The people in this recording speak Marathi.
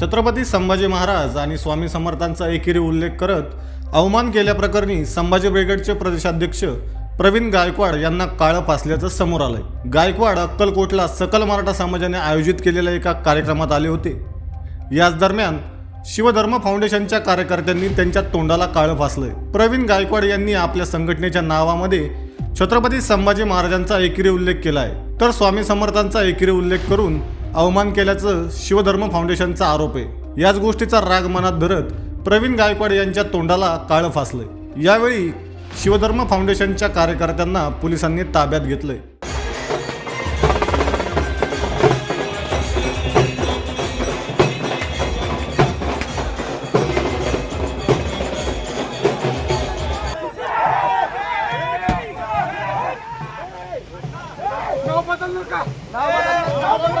छत्रपती संभाजी महाराज आणि स्वामी समर्थांचा एकेरी उल्लेख करत अवमान केल्याप्रकरणी संभाजी ब्रिगेडचे प्रदेशाध्यक्ष प्रवीण गायकवाड यांना काळं फासल्याचं समोर आलंय. गायकवाड अक्कलकोटला सकल मराठा समाजाने आयोजित केलेल्या एका कार्यक्रमात आले होते. याच दरम्यान शिवधर्म फाउंडेशनच्या कार्यकर्त्यांनी त्यांच्या तोंडाला काळं फासलंय. प्रवीण गायकवाड यांनी आपल्या संघटनेच्या नावामध्ये छत्रपती संभाजी महाराजांचा एकेरी उल्लेख केला आहे तर स्वामी समर्थांचा एकेरी उल्लेख करून अवमान केल्याचं शिवधर्म फाउंडेशनचा आरोप आहे. याच गोष्टीचा राग मनात धरत प्रवीण गायकवाड यांच्या तोंडाला काळं फासलंय. यावेळी शिवधर्म फाउंडेशनच्या कार्यकर्त्यांना पोलिसांनी ताब्यात घेतलंय. जय